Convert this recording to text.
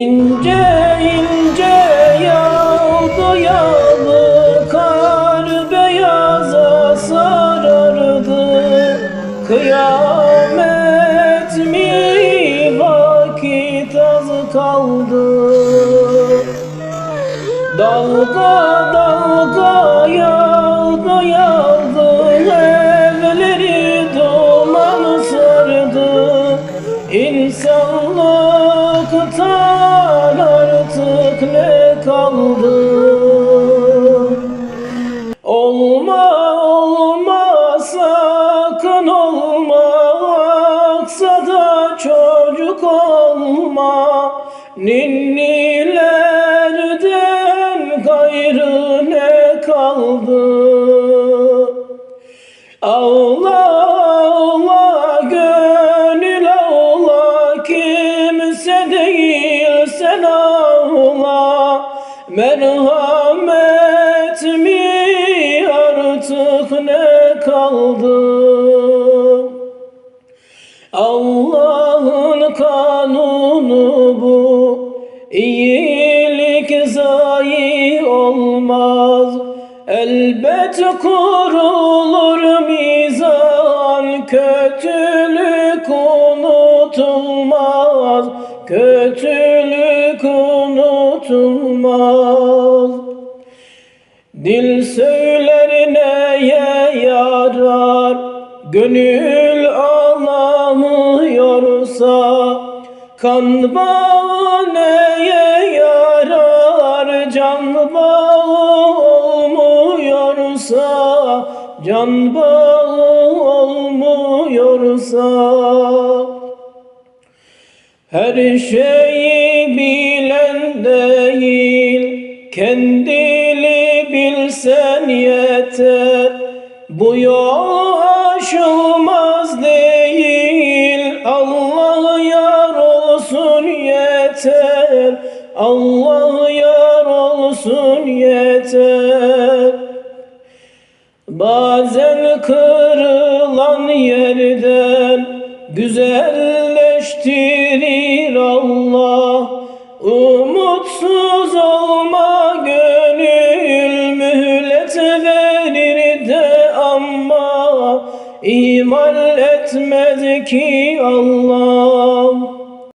İnce ince yağdı yağdı kar beyaza sarardı. Kıyamet mi vakit az kaldı. Dalga dalga yağdı yağdı evleri duman sardı İnsanlıktan artık ne kaldı? Olma olma sakın olma. Aksa da çocuk olma. Ninnilerden gayrı ne kaldı? Ağla Merhamet mi? Artık ne kaldı? Allah'ın kanunu bu. İyilik zayi olmaz. Elbet kurulur mizan Kötülük unutulmaz. Kötülük Dil söyler neye yarar Gönül ağlamıyorsa Kan bağı neye yarar Can bağı olmuyorsa Can bağı olmuyorsa. Her şeyi bilen değil, kendini bilsen yeter. Bu yol aşılmaz değil, Allah yar olsun yeter. Allah yar olsun yeter. Bazen kırılan yerden güzelleştirir Allah iman etmez ki Allah